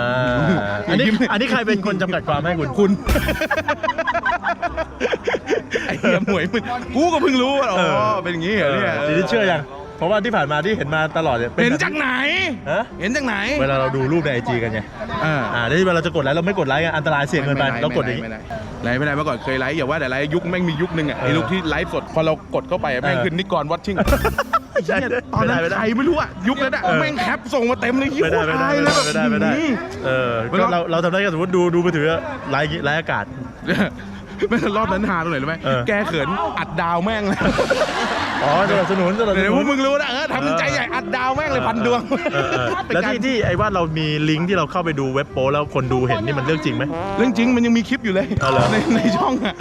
อันนี้ยิ้มอันนี้ใครเป็นคนจำกัดความให้คุณคุณ ไอ้เหี้ยหมวยมึนกูก็เพิ่งรู้ว่าอ๋อเป็นอย่างนี้เหรอเนี่ยทีนี้เชื่อยัง เพราะว่าที่ผ่านมาที่เห็นมาตลอดเนี่ยป็เห็นแบบจากไหน ฮะเห็นจากไหน เวลาเราดูรูปในไอจีกันไงเอออ่าที่เวลาจะกดไลค์เราไม่กดไลค์ไงอันตรายเสี่ยงเกินไปม่เรากดอย่างนี้ไม่ได้ไลฟ์ไม่ได้เมื่อก่อนเคยไลฟ์อย่าว่าแต่ไลฟ์ยุคแม่งมียุคนึงอะเออไอ้ยุคที่ไลฟ์สดพอเรากดเข้าไปอะแม่งเออขึ้นนิกรวัตชิ่งใช่ตอนนั้นไม่ได้ใครไม่รู้อะยุคนั้นอะเออแม่งแคปส่งมาเต็มเลยยิ้ไม่ได้ไม่ได้ตายไม่เลยได้แบบไม่ได้ไม่ได้อื้อเออไม่ก็ต้องเราเราทำได้กันสมมติดูดูมือถือไลค์ไลค์อากาศ ไม่ต้องรอบนั้นหาตรงไหนรู้ไหมเออ แกเขินอัดดาวแม่งเลยอ๋อสนับสนุนสนับสเดี๋ยวพนุวนกมึงรู้นะเออทำใจใหญ่อัดดาวแม่งเลยพันดวงเออเออเป็นแล้วการ ที่ที่ไอ้ว่าเรามีลิงก์ที่เราเข้าไปดูเว็บโป้แล้วคนดูเห็นนี่มันเรื่องจริงไหม เรื่องจริงมันยังมีคลิปอยู่เลยเอาเหรอ ในในช่องอะ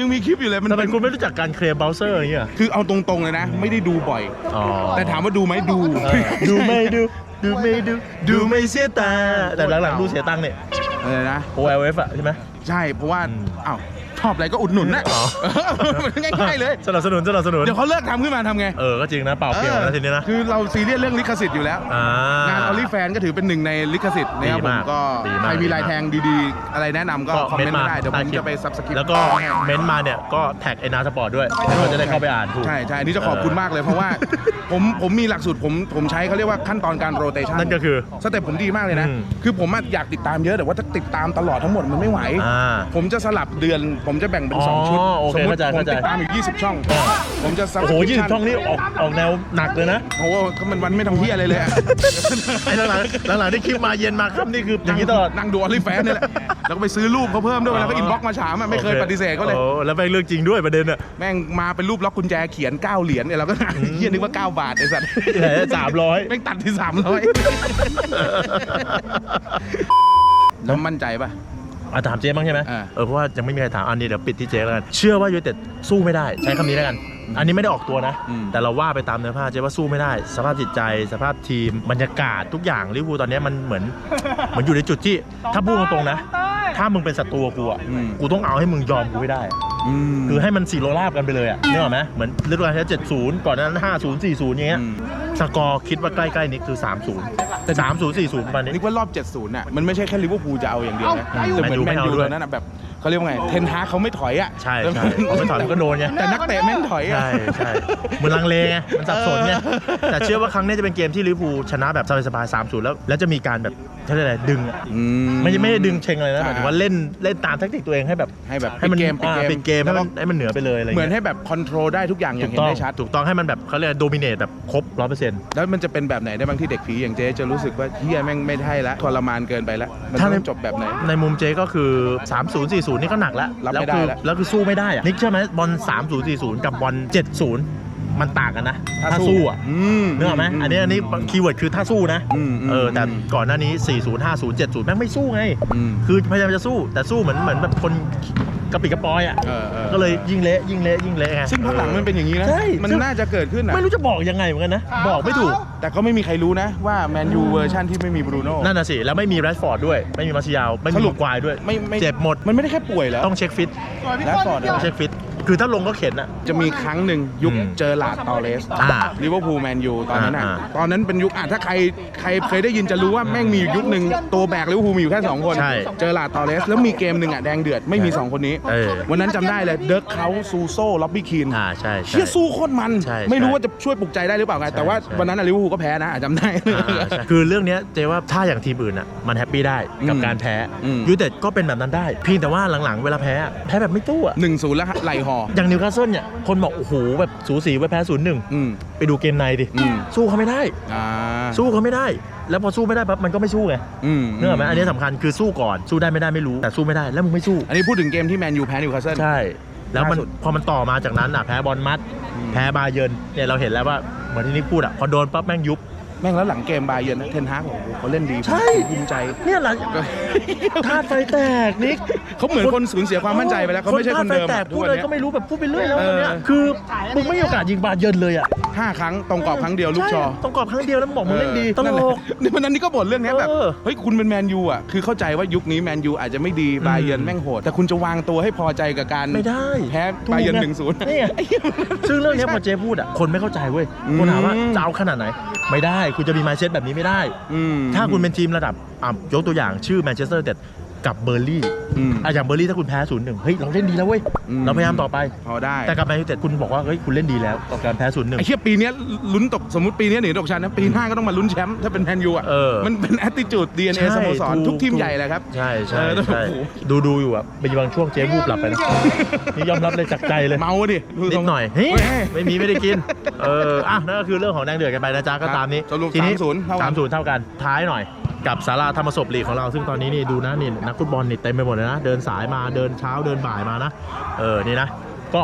ยังมีคลิปอยู่เลยมันทำไมเป็นคุณไม่รู้จักการเคลียร์เบราว์เซอร์อย่างเงี้ย คือเอาตรงๆเลยนะ ไม่ได้ดูบ่อย อ๋อ แต่ถามว่าดูไหมดู เออดูไม่ดู ดูไม่ดู ดูไม่เสียตา แต่หลังๆดูเสียตังค์เนี่ย อะไรนะ OLF อะใช่ไหม ใช่เพราะว่าอืม อ้าว ชอบอะไรก็อุดหนุนนะอ๋อมันง่ายๆเลย สนับสนุนสนับสนุน เดี๋ยวเขาเลิกทำขึ้นมาทำไงเออ ก็จริงนะ เปล่าเปลี่ยวนะทีนี้นะคือเราซีเรียสเรื่องลิขสิทธิ์อยู่แล้ว อ่า งานออลิแฟนก็ถือเป็นหนึ่งในลิขสิทธิ์นะครับดีผมมากก็ดีมากใครมีลายแทงดีๆ อะไรแนะนำก็คอมเมนต์มาได้ เดี๋ยวผมจะไปซับสคริปต์แล้วก็เม้นต์มาเนี่ย ก็แท็กไอนาสปอร์ตด้วยให้เขาจะได้เข้าไปอ่านถูก ใช่ใช่อันนี้จะขอบคุณมากเลยเพราะว่า ผมผมมีหลักสูตรผมผมใช้เขาเรียกว่าขั้นตอนการโรเตชันนั่นก็คือสเต็ปผมดีมากเลยนะ อืม คือผมอะอยากติดตามเยอะแต่ว่าถ้าติดตามตลอดทั้งหมดมันไม่ไหว อ่า ผมจะสลับเดือนผมจะแบ่งเป็น2ชุด อ๋อโอเคสมมติเข้าใจผมเข้าใจ ติดตามอยู่20 ช่องอ่าผมจะ โอ้โห subscription ยี่สิบช่องนี้ออกออกแนวหนักเลยนะโอ้โหก็มันวันไม่ทำเฮียอะไรเลยอะไอ้หลังๆหลังๆที่คลิปมาเย็นมาค่ำนี่คืออย่างนี้ตลอดนั่งดูออลิแฟนนี่แหละ แล้วก็ไปซื้อรูปเขาเพิ่มด้วยแล้วก็อินบ็อกมาถามอะไม่เคยปฏิเสธเขาเลย โอ้แล้วแม่งเรื่องจริงด้วยประเด็นอะแม่งมาเป็นรูปล็อกกุญแจเขียน 9 เหรียญเนี่ยเราก็ เฮียนึกว่า 9 บาทไอ้สัตว์ไหนสามร้อยแม่งตัดที่ 300แล้วมั่นใจป่ะ อะถามเจ๊บ้างใช่ไหมอ่า เออเพราะว่ายังไม่มีใครถามอันนี้เดี๋ยวปิดที่เจ๊แล้วกันเชื่อว่ายูไนเต็ดสู้ไม่ได้ ใช้คำนี้แล้วกัน อันนี้ไม่ได้ออกตัวนะ อืม แต่เราว่าไปตามเนื้อผ้าเจ๊ว่าสู้ไม่ได้ สภาพจิตใจ สภาพทีมบรรยากาศทุกอย่างลิเวอร์พูลตอนนี้มันเหมือน เหมือนอยู่ในจุดที่ ถ้าพูดตรงๆนะ ถ้ามึงเป็นศัตรูกับกูอะอืม กูต้องเอาให้มึงยอมกูให้ได้ อืมคือให้มันสี่โลราบกันไปเลยอะนึกออกไหมเหมือนฤดูกาลที่แล้ว70ก่อนหนานั้น50 40อย่างเงี้ยอืมสกอร์คิดว่าใกล้ๆนี้คือ30แต่30 40ประมาณนี้ นึกว่ารอบ 70น่ะมันไม่ใช่แค่ลิเวอร์พูลจะเอาอย่างเดียวนะแต่เหมือนแมแมนนยูยูไม่เอาด้วยตอนนั้นนะแบบ เขาเรียกว่าไงเทนฮากเขาไม่ถอยอะใช่ใช่เขาไม่ถอยมันก็โดนไงแต่นักเตะแม่งถอยอะใช่ใช่เหมือนลังเลไงมันสับสนไงแต่เชื่อว่าครั้งนี้จะเป็นเกมที่ลิเวอร์พูลชนะแบบสบายๆ3 0แล้วแล้วจะมีการแบบเขาเรียกอะไรดึงอะอืไม่ใช่ไม่ได้ดึงเชงอะไรนะอ่าหมายถึงว่าเล่นเล่นตามแทคติกตัวเองให้แบบให้แบบให้มันปิดเกมอ่าปิปิดดเกเกมมให้แล้วก็มันให้มันเหนือไปเลยอะไรเหมือนเงี้ยให้แบบคอนโทรลได้ทุกอย่างอย่างถูกเห็นต้องได้ชัดถูกต้องให้มันแบบเขาเรียกโดมิเนตแบบครบร้อยเปอร์เซ็นต์แล้วมันจะเป็นแบบไหนได้บางที่เด็กผีอย่างเจ๊จะรู้สึกว่าเฮียแม่งไม่ใช่ละทรมานเกินไปละมันถ้าในต้องจบแบบไหนในมุมเจก็คือ 30 40 นี่ก็หนักแล้วรับไม่แล้วคือได้แล้ว แล้วคือสู้ไม่ได้อะนิกเชื่อไหมบอล30 40 กับบอล70 มันต่างกันนะ ถ้าสู้อะอืมนึกออกไหมอันนี้อันนี้คีย์เวิร์ดคือถ้าสู้นะอืมมเออแต่มก่อนหน้านี้ 40 50 70 แม่งไม่สู้ไงอืมคือพยายามจะสู้แต่สู้เหมือนเหมือนแบบคนกระปิดกระปอยอะเออเออก็เลยยิ่งเละยิ่งเละยิ่งเละไงซึ่งพักหลังมันเป็นอย่างนี้นะใช่มันซึ่งน่าจะเกิดขึ้นอะไม่รู้จะบอกยังไงเหมือนกันนะ บอกไม่ถูก แต่ก็ไม่มีใครรู้นะว่าแมนยูเวอร์ชันที่ไม่มีบรูโน่นั่นน่ะสิ แล้วไม่มีแรชฟอร์ดด้วย ไม่มีมาร์ซิยาลไม่สมีรุลูปกควายด้วยไม่ไม่เจ็บหมดมันไม่ได้แค่ป่วยแล้วต้องเช็คฟิตและฟอร์ดต้องเช็คฟิต คือถ้าลงก็เข็นอะ จะมีครั้งหนึ่งยุคอืมเจอหลาดตอเรสอ่าลิเวอร์พูลแมนยูตอนนั้นอะอ่าตอนนั้นเป็นยุคอะถ้าใครใครเคยได้ยินจะรู้ว่าแม่งมีอยู่ยุคหนึ่งตัวแบกลิเวอร์พูลมีอยู่แค่สองคน ใช่เจอหลาดตอเรสแล้วมีเกมหนึ่งอะแดงเดือดไม่มีสองคนนี้ เออ วันนั้นจำได้เลยเดิร์กเขาซูโซ่ล็อบบี้คีน อ่าใช่ใช่ เชี่ยสู้โคตรมัน ใช่ไม่รู้ใช่ว่าจะช่วยปลุกใจได้หรือเปล่าไง แต่ว่าใช่ วันนั้นอะลิเวอร์พูลก็แพ้นะอะจำได้ อ่าใช่คือเรื่องเนี้ยเจว่าถ้าอย่างทีมอื่นอะมันแฮปปี้ได้กับอืมการแพ้อืม ยูไนเต็ดก็เป็นแบบนั้นได้เพียงแต่ว่าหลังๆเวลาแพ้อะแพ้แบบไม่ตู้อะหนึ่งศูนย์แล้วไหลห่ออย่างนิวคาสเซิลเนี่ยคนบอกโอ้โหแบบสูสีไว้แพ้ศูนย์หนึ่งอืม ไปดูเกมในดิ อืม สู้เขาไม่ได้ อ่าสู้เขาไม่ได้ แล้วพอสู้ไม่ได้ปั๊บมันก็ไม่สู้ไงอืมเนื้ออกไหมอันนี้สำคัญคือสู้ก่อนสู้ได้ไม่ได้ไม่รู้แต่สู้ไม่ได้แล้วมึงไม่สู้ อันนี้พูดถึงเกมที่แมนยูแพ้นิวคาสเซิล ใช่ แล้วมันล่าสุด พอมันต่อมาจากนั้นอะแพ้บอลมัด แพ้บาเยิร์นเนี่ยเราเห็นแล้วว่าเหมือนที่นิกพูดอะพอโดนปั๊บแม่งยุบ แม่งแล้วหลังเกมบาเยิร์นนะเทนฮากบอกโอ้โหเขาเล่นดีใช่ ผมภูมิใจ เนี่ยหลังธาตุไฟแตกนิกเขาเหมือนคนสูญเสียความมั่นใจไปแล้วเขาไม่ใช่คนเดิมธาตุไฟแตกทุพูกดวันเลยเนี้ย ก็ไม่รู้แบบพูดไปเรื่อยแล้วเออวันเนี้ยคือมึงไม่มีโอกาสยิงบาเยิร์นเลยอะ ห้าครั้งตรงกรอบครั้งเดียวลูกชอ ใต้องกรอบครั้งเดียวแล้วมึงบอกมึงเล่นดีตลนั่นแหะกนี่วันนั้นนี่ก็บ่นเรื่องเนี้ยแบบ เออเฮ้ย คุณเป็นแมนยูอะ คือเข้าใจว่ายุคนี้แมนยูอาจจะไม่ดี บาเยิร์นแม่งโหด แต่คุณจะวางตัวให้พอใจกับการไม่ได้แพ้ถูกบาเยิร์นไงหนึ่งศูนย์นี่ไง ซึ่งเรื่องเนี้ยพอเจพูดอะคนไม่เข้าใจเว้ยคนถามว่าอืมจะเอาขนาดไหน ไม่ได้คุณจะมีมายเซ็ตแบบนี้ไม่ได้อืมถ้าคุณเป็นทีมระดับอะยกตัวอย่างชื่อแมนเชสเตอร์เด็ด กับเบอร์ลี่อืม อะอย่างเบอร์ลี่ถ้าคุณแพ้ศูนย์หนึ่งเฮ้ยเราเล่นดีแล้วเว้ยอืม เราพยายามต่อไป พอได้แต่กับแมนยูเต็ดคุณบอกว่าเฮ้ยคุณเล่นดีแล้วกับการแพ้ศูนย์หนึ่ง ไอ้เชี่ยปีเนี้ยลุ้นตกสมมติปีเนี้ยหนีตกชั้นนะปีหน้าก็ต้องมาลุ้นแชมป์ถ้าเป็นแมนยูอะเออ มันเป็น attitude DNA สโมสรทุกทีมใหญ่แหละครับ ใช่ใช่เออแต่ใช่โอ้โห ดูดูอยู่อะเป็นบางช่วงเจ๊วูบหลับไปนะนี่ยอมรับเลยจากใจเลย เมาดิดูนิทรดง หน่อยเฮ้ยเฮ้ยไม่มีไม่ได้กิน เออ อะ นั่นก็คือเรื่องของแดงเดือดกันไปนะจ๊ะ ก็ครับตามนี้สรุปทีนี้3-0เท่ากัน สามศูนย์เท่ากัน ท้ายหน่อย กับสาราธรรมศพลีกของเรา ซึ่งตอนนี้นี่ดูนะนี่นักฟุตบอลนี่เต็มไปหมดเลยนะ เดินสายมาเดินเช้าเดินบ่ายมานะ เออ นี่นะ ก็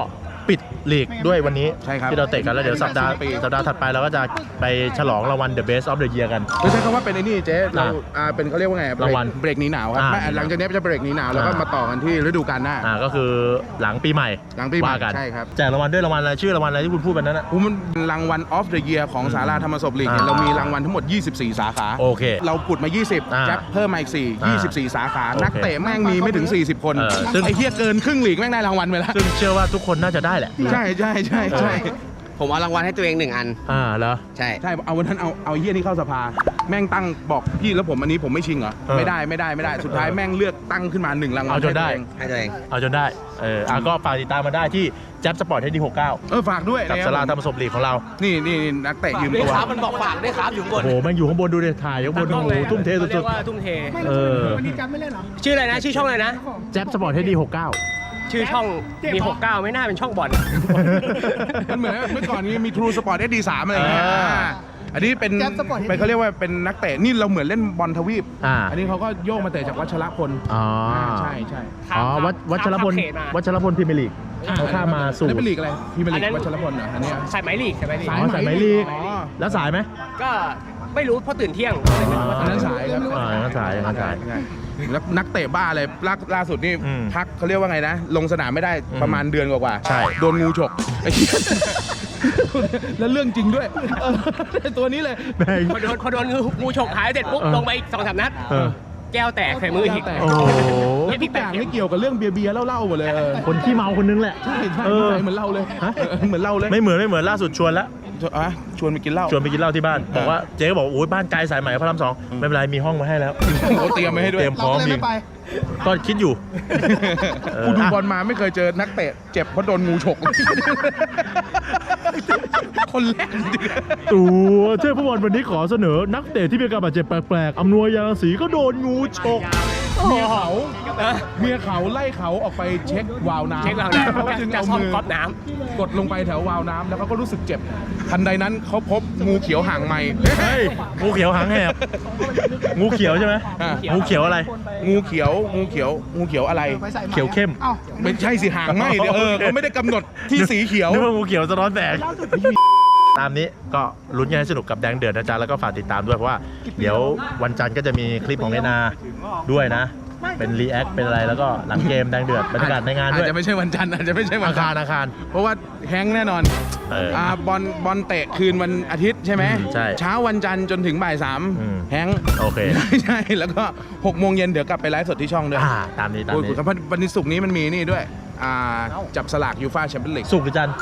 ปิดลีกด้วยวันนี้ใช่ครับที่เราเตะกันแล้วเดี๋ยวสัปดาห์ปีสัปดาห์ถัดไปเราก็จะไปฉลองรางวัล The Best of the Year กัน ไม่ใช่คำว่าเป็นไอ้นี่เจ๊เราอ่าอ่าเป็นเขาเรียกว่าไงเบรรากงวัลเบรกหนีหนาวครับอ่า ไม่หลังจากนี้จะเบรกหนีหนาวแล้วก็อ่ามมาต่อกันที่ฤดูกาลหน้า อ่าก็คือหลังปีใหม่หลังปีใหม่ว่ากันใช่ครับ แจกรางวัลด้วยรางวัลอะไรชื่อรางวัลอะไรที่คุณพูดไปนั้นนะอู้มันรางวัล of the year ของสาราธรรมศพลีกเนี่ยอ่า เรามีรางวัลทั้งหมด 24 สาขา โอเค เราปุดมา อ่า20แจ็คเพิ่มมาอีกอ่า4 24 สาขา โอเคนักเตะแม่งมีไม่ถึง 40 คน เออซึ่ง ไอ้เฮียเกินครึ่งลีกแม่งได้รางวัลไปแล้ว ซึ่งเชื่อว่าทุกคนน่าจะได้แหละใช่ใช่ใช่ใช่ผมเอารางวัลให้ตัวเองหนึ่งอัน อ่าแล้วใช่ ใช่เอาวันนั้นเอาเอาไอ้เฮียนี่เข้าสภา แม่งตั้งบอกพี่แล้วผมอันนี้ผมไม่ชิงเหรอเออไม่ได้ไม่ได้ไม่ได้สุดท้ายแม่งเลือกตั้งขึ้นมาหนึ่งรางวัลเอาจนได้ ให้ตัวเองให้ตัวเอง เอาจนได้ เอออะก็ฝากติดตามมาได้ที่แจ็บสปอร์ตเทดี69เออฝากด้วยกับนะคสลารับธรรมศพลีกของเรา นี่นี่นี่นักเตะยืมด้วตัยวครับมันบอกฝากด้วยครับอยู่บโอ้นโหแม่งอยู่ข้างบนดูดิถ่ายอยู่ข้างบนโอ้โหทุ่มเทเรีสุยดกว่าทุ่มเทๆเออชื่ออะไรนะ ชื่อช่องอะไรนะแจ็บสปอร์ตเทดี69 ชื่อช่องมี69 ไม่น่าเป็นช่องบอล มันเหมือนเมื่อก่อนนี้มี True Sport SD3 อะไรอย่างเงี้ยอ่าอ่าอันนี้เป็นเป็นเขาเรียกว่าเป็นนักเตะนี่เราเหมือนเล่นบอลทวีปอ่าอันนี้เขาก็โยกมาเตะจากวัชรพลอ๋อใช่ใช่อ๋อวัชวัชรพลข้ามเขตมาวัชรพลพรีเมียร์ลีกเขาข้ามมาสู่ แล้วเป็นลีกอะไรพรีเมียร์ลีอันนั้กน วัชรพลเหรออันเนี้ย สายไหมลีกสายไหมลีก อ๋อสายไหมลีก อ๋อ แล้วสายไหม ก็ ไม่รู้เพราะตื่นเที่ยงอันนั้นสายครับอ่าอันนั้นสายอันนั้นสายใช่แล้วนักเตะบ้าเลยล่าล่าสุดนี่อืมพักเขาเรียกว่าไงนะ ลงสนามไม่ได้อืมประมาณเดือนกว่าๆใช่ โดนงูฉกไอ้เหี้ยแล้วเรื่องจริงด้วยเออตัวนี้เลย แม่ง พอโดนพอโดนงูงูฉกหายเสร็จปุ๊บเออ ลงไปอีกสองสามนัด เออแก้วแตกใส่มืออีก แก้วแตก โอ้โหแล้วทุกอย่างนี่เกี่ยวกับเรื่องเบียร์เบียร์ๆเล่าๆหมดเลยเออคนขี้เมาคนนึงแหละ ใช่ใช่เออนิสัยเหมือนเราเลยฮะเออเหมือนเราเลย ไม่เหมือนไม่เหมือนล่าสุดชวนแล้ว อะชวนไปกินเหล้า ชวนไปกินเหล้าที่บ้าน บอกว่าเจ๊ก็บอกโอ้ยบ้านไกลสายใหม่พระรามสองไม่เป็นไรมีห้องมาให้แล้วเขาเตรียมไว้ให้ด้วย เตรียมพร้อมยิงก็คิดอยู่เออกูดูบอลมาไม่เคยเจอนักเตะเจ็บเพราะโดนงูฉก คนแรกจริงๆตัวเทพฟุตบอลวันนี้ขอเสนอ นักเตะที่มีอาการบาดเจ็บแปลกๆอำนวยยาสีก็โดนงูฉก เมียเขาเมียเขาไล่เขาออกไปเช็ควาล์วน้ำเช็คเราแล้วเขาจึงจะเอาซ่อมมือก๊อกน้กดลงไปแถววาล์วน้ำแล้วเขาก็รู้สึกเจ็บ ทันใดนั้นเขาพบงูเขียวหางไหม เฮ้ยงูเขียวหางแหบงูเขียวใช่ไหมอะ งูเขียวอะไร งูเขียวงูเขียวงูเขียวอะไร เขียวเข้มไม่ใช่สิหางไหมเดี๋ยวเออเขาไม่ได้กำหนดที่สีเขียวนึกว่างูเขียวสะท้อนแสง ตามนี้ก็ลุ้นกันให้สนุกกับแดงเดือดนะจ๊ะแล้วก็ฝากติดตามด้วยเพราะว่าเดี๋ยววันจันทร์ก็จะมีคลิปของเนนาด้วยนะ เป็นรีแอคเป็นอะไรแล้วก็หลังเกมแดงเดือดบรรยากาศในงานอาด้จวยจะไม่ใช่วันจันทร์อาจจะไม่ใช่วันอาคารจันทร์อาคาร เพราะว่าแฮงก์แน่นอนเอออ่อ่าบอลบอลเตะคืนวันอาทิตย์ใช่ไหมอืมใช่เช้าวันจันทร์จนถึงบ่ายสามอืม แฮงก์โอเคใช่แล้วก็หกโมงเย็นเดี๋ยวกลับไปไลฟ์สดที่ช่องด้วยอ่าตามนี้ตามโอ้ยนี้ครับวันนี้ศุกร์นี้มันมีนี่ด้วย อ่าจับสลากยูฟ่าแชมเปี้ยนลีกสุกร์หรือจันทร์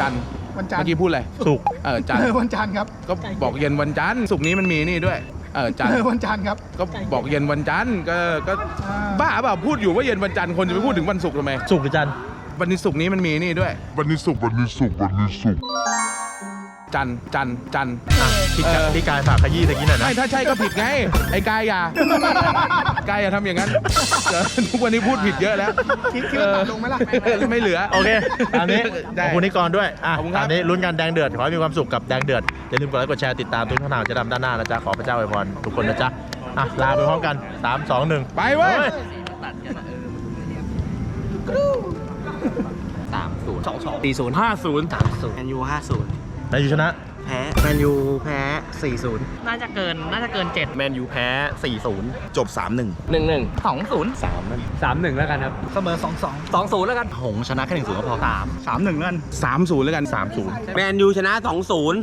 จันทร์วันจันทร์เมื่อกี้พูดอะไรสุกร์เออจันทร์วันจันทร์ครับก็บอกเย็นวันจันทร์ศุกร์นี้มันมีนี่ด้วยเออจันทร์วันจันทร์ครับ ก็บอกเย็นวันจันทร์ก็ก็บ้าเปล่าพูดอยู่ว่าเย็นวันจันทร์คนจะไปพูดถึงวันศุกร์ทำไม สุกร์หรือจันทร์วันนี้ศุกร์นี้มันมีนี่ด้วย วันนี้สุกร์วันนี้สุกร์วันนี้สุกร์ จันทร์จันทร์จันทร์อะพี่กายเออพี่กายฝากขยี้ตะกี้หน่อยนะ ไม่ถ้าใช่ก็ผิดไง ไอ้กายอย่ากายอย่าทำอย่างนั้นเดี๋ยวทุกวันนี้พูดผิดเยอะแล้วคิดคิดว่าตัดลงไหมล่ะเออไม่เหลือ โอเคตามนี้ได้ขอบคุณนิกรด้วยอะขอบคุณครับตามนี้ลุ้นกันแดงเดือด ขอให้มีความสุขกับแดงเดือด อย่าลืมกดไลค์กดแชร์ติดตามทุกช่องทางจะดำด้านหน้านะจ๊ะ ขอพระเจ้าอวยพรทุกคนนะจ๊ะอะลาไปพร้อมกัน 3 2 1 ไปเว้ยตีศูนย์ห้าศูนย์ แมนยูห้าศูนย์ นายยูชนะ แพ้แมนยูแพ้ 4-0 น่าจะเกินน่าจะเกิน7แมนยูแพ้ 4-0 จบ 3-1 หนึ่งหนึ่งสองศูนย์3นั่นสามหนึ่งแล้วกันครับเสมอสองสองสองศูนย์แล้วกันหงชนะแค่1-0ก็พอสามหนึ่งนั่น3-0 แล้วกัน 3-0 แมนยูชนะสองศูนย์